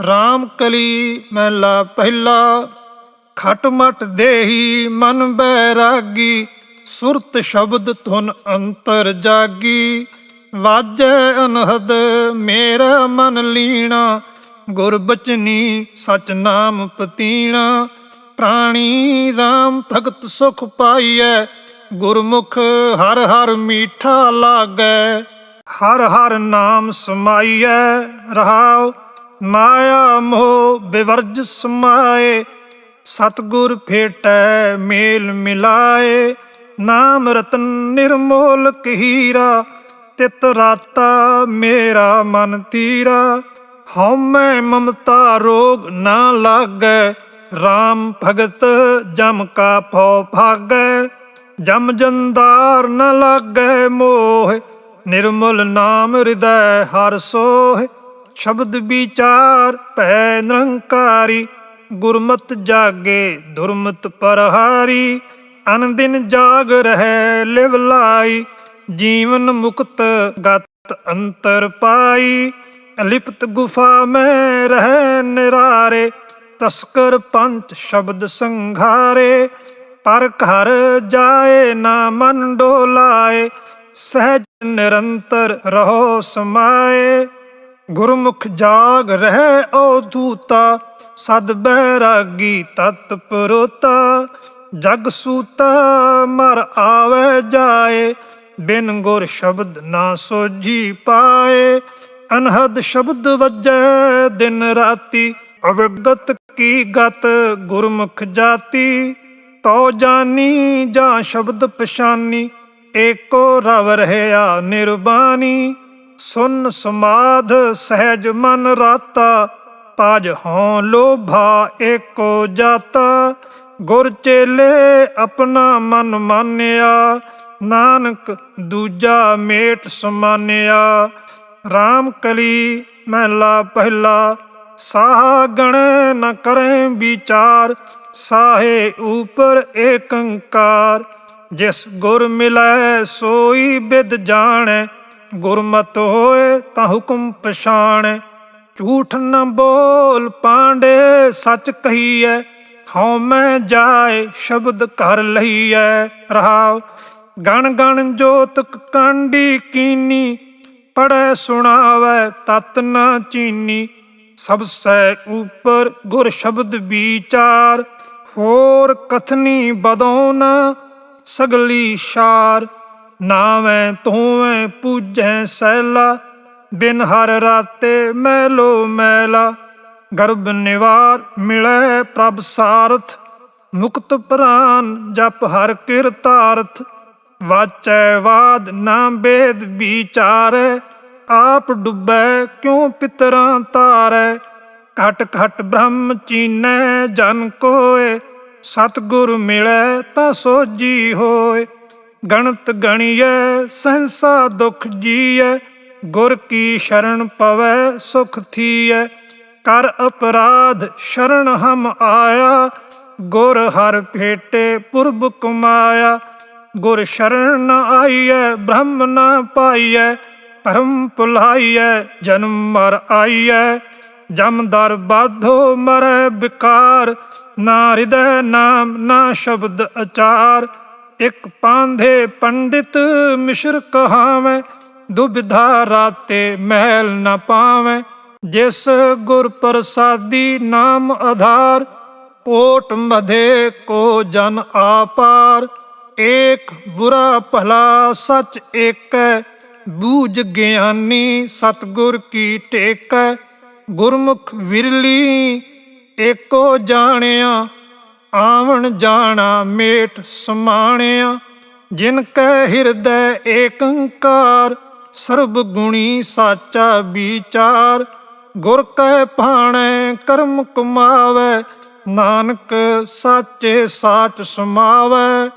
RAM ਕਲੀ ਮਹਿਲਾ ਪਹਿਲਾ, ਖਟ ਮਟ ਦੇਹੀ ਮਨ ਬੈਰਾਗੀ, ਸੁਰਤ ਸ਼ਬਦ ਧੁਨ ਅੰਤਰ ਜਾਗੀ। ਵਾਜੈ ਅਨਹਦ ਮੇਰਾ ਮਨ ਲੀਣਾ, ਗੁਰ ਬਚਨੀ ਸਚ ਨਾਮ ਪਤੀਣਾ। ਪ੍ਰਾਣੀ RAM ਭਗਤ ਸੁਖ ਪਾਈਐ, ਗੁਰਮੁਖ ਹਰ ਹਰ ਮੀਠਾ ਲਾਗੈ। ਹਰ ਹਰ ਨਾਮ ਸਮਾਈਐ, ਰਹਾਉ ਮਾਇਆ ਮੋਹ ਬਿਵਰਜ ਸਮਾਏ, ਸਤਗੁਰ ਭੇਟੈ ਮੇਲ ਮਿਲਾਏ। ਨਾਮ ਰਤਨ ਨਿਰਮੋਲ ਹੀਰਾ ਤਿਤ ਰਾਤਾ ਮੇਰਾ ਮਨ ਤੀਰਾ। ਹਉਮੈ ਮਮਤਾ ਰੋਗ ਨਾ ਲਾਗੈ RAM ਭਗਤ ਜਮ ਕਾ ਭਉ ਭਾਗੈ। ਜਮ ਜੰਦਾਰ ਨ ਲਾਗੈ ਮੋਹ, ਨਿਰਮਲ ਨਾਮ ਹਿਰਦੈ ਹਰ ਸੋਹਿ। ਸ਼ਬਦ ਵਿਚਾਰ ਭੈ ਨਿਰੰਕਾਰੀ, ਗੁਰਮਤ ਜਾਗੇ ਦੁਰਮਤ ਪਰਹਾਰੀ ਅਨ ਦਿਨ ਜਾਗ ਰਹਿ ਲਿਵ ਲਾਈ, ਜੀਵਨ ਮੁਕਤ ਗਤ ਅੰਤਰ ਪਾਈ। ਲਿਪਤ ਗੁਫਾ ਮੈਂ ਰਹਿ ਨਿਰਾਰੇ, ਤਸਕਰ ਪੰਚ ਸ਼ਬਦ ਸੰਘਾਰੇ, ਪਰ ਘਰ ਜਾਏ ਨਾ ਮਨ ਡੋਲਾਏ, ਸਹਿਜ ਨਿਰੰਤਰ ਰਹੋ ਸਮਾਏ। ਗੁਰਮੁਖ ਜਾਗ ਰਹਿ ਓ ਦੂਤਾ, ਸਦ ਬੈਰਾਗੀ ਤਤ ਪਰੋਤਾ। ਜਗ ਸੂਤਾ ਮਰ ਆਵੇ ਜਾਏ, ਬਿਨ ਗੁਰ ਸ਼ਬਦ ਨਾ ਸੋਝੀ ਪਾਏ। ਅਨਹਦ ਸ਼ਬਦ ਵੱਜੈ ਦਿਨ ਰਾਤੀ ਅਵਗਤ ਕੀ ਗਤ ਗੁਰਮੁਖ ਜਾਤੀ। ਤਉ ਜਾਨੀ ਜਾਂ ਸ਼ਬਦ ਪਛਾਨੀ, ਏਕੋ ਰਵ ਰਹਿਆ ਨਿਰਬਾਨੀ। ਸੁਨ ਸਮਾਧ ਸਹਿਜ ਮਨ ਰਾਤਾ ਤਾਜ ਹਉ ਲੋਭਾ ਏਕੋ ਜਾਤਾ। ਗੁਰ ਚੇਲੇ ਆਪਣਾ ਮਨ ਮਾਨਿਆ, ਨਾਨਕ ਦੂਜਾ ਮੇਟ ਸਮਾਨਿਆ। RAM ਕਲੀ ਮਹਿਲਾ ਪਹਿਲਾ, ਸਾਹ ਗਣੈ ਨ ਕਰੇ ਵਿਚਾਰ, ਸਾਹੇ ਉਪਰ ਏਕੰਕਾਰ। ਜਿਸ ਗੁਰ ਮਿਲੈ ਸੋਈ ਬਿਦ ਜਾਣੈ ਗੁਰਮਤ ਹੋਏ ਤਾਂ ਹੁਕਮ ਪਛਾਣੈ। ਝੂਠ ਨਾ ਬੋਲ ਪਾਂਡੇ, ਸੱਚ ਕਹੀਐ, ਹਉ ਮੈਂ ਜਾਏ, ਸ਼ਬਦ ਕਰ ਲਈਐ। ਰਹਾਉ, ਗਣ ਗਣ ਜੋਤਕ ਕਾਂਡੀ ਕੀਨੀ ਪੜੈ ਸੁਣਾਵੈ ਤਤ ਨਾ ਚੀਨੀ। ਸਭ ਸੈ ਉਪਰ ਗੁਰ ਸ਼ਬਦ ਵਿਚਾਰ, ਹੋਰ ਕਥਨੀ ਬਦੋ ਨਾ ਸਗਲੀ ਸ਼ਾਰ। ਨਾਵੇਂ ਤੂਵੇਂ ਪੂਜੈ ਸੈਲਾ, ਬਿਨ ਹਰ ਰਾਤੇ ਮੈਲੋ ਮੈਲਾ। ਗਰਭ ਨਿਵਾਰ ਮਿਲੈ ਪ੍ਰਭ ਸਾਰਥ, ਮੁਕਤ ਪ੍ਰਾਨ ਜਪ ਹਰ ਕਿਰਤਾਰਥ। ਵਾਚੈ ਵਾਦ ਨਾ ਬੇਦ ਵਿਚਾਰੈ, ਆਪ ਡੁੱਬੈ ਕਿਉ ਪਿਤਰਾਂ ਤਾਰੈ। ਘਟ ਘਟ ਬ੍ਰਹਮ ਚੀਨੈ ਜਨ ਕੋਏ, ਸਤਗੁਰ ਮਿਲੈ ਤਾਂ ਸੋਜੀ ਹੋਏ। ਗਣਤ ਗਣੀਐ, ਸਹਸਾ ਦੁਖ ਜੀਐ, ਗੁਰ ਕੀ ਸ਼ਰਨ ਪਵੈ, ਸੁਖ ਥੀਐ। ਕਰ ਅਪਰਾਧ ਸ਼ਰਨ ਹਮ ਆਇਆ, ਗੁਰ ਹਰ ਭੇਟੇ ਪੁਰਬ ਕੁਮਾਇਆ। ਗੁਰ ਸ਼ਰਨ ਆਈਐ, ਬ੍ਰਹਮ ਨ ਪਾਈਐ, ਪਰਮ ਭੁਲਾਈਐ, ਜਨਮ ਮਰ ਆਈਐ। ਜਮਦਰ ਬਾਧੋ ਮਰੈ ਬਿਕਾਰ, ਨਾ ਹਿਰਦੈ ਨਾਮ, ਨਾ ਸ਼ਬਦ ਅਚਾਰ। ਇਕ ਪਾਂਧੇ ਪੰਡਿਤ ਮਿਸ਼ਰ ਕਹਾਵੇਂ, ਦੁਬਿਧਾ ਰਾਤੇ ਮਹਿਲ ਨ ਪਾਵੇਂ। ਜਿਸ ਗੁਰ ਪ੍ਰਸਾਦੀ ਨਾਮ ਆਧਾਰ ਕੋਟ ਮਧੇ ਕੋ ਜਨ ਆਪਾਰ। ਏਕ ਬੁਰਾ ਭਲਾ ਸਚ ਏਕੈ, ਬੂਝ ਗਿਆਨੀ ਸਤਗੁਰ ਕੀ ਟੇਕੈ। ਗੁਰਮੁਖ ਵਿਰਲੀ ਏਕੋ ਜਾਣਿਆ ਆਵਣ ਜਾਣਾ ਮੇਟ ਸਮਾਣਿਆ, ਜਿਨ ਕੈ ਹਿਰਦੈ ਏਕੰਕਾਰ, ਸਰਬ ਗੁਣੀ ਸਾਚਾ ਵਿਚਾਰ। ਗੁਰ ਕੈ ਭਾਣੈ, ਕਰਮ ਕਮਾਵੈ, ਨਾਨਕ ਸਾਚੇ ਸਾਚ ਸਮਾਵੈ।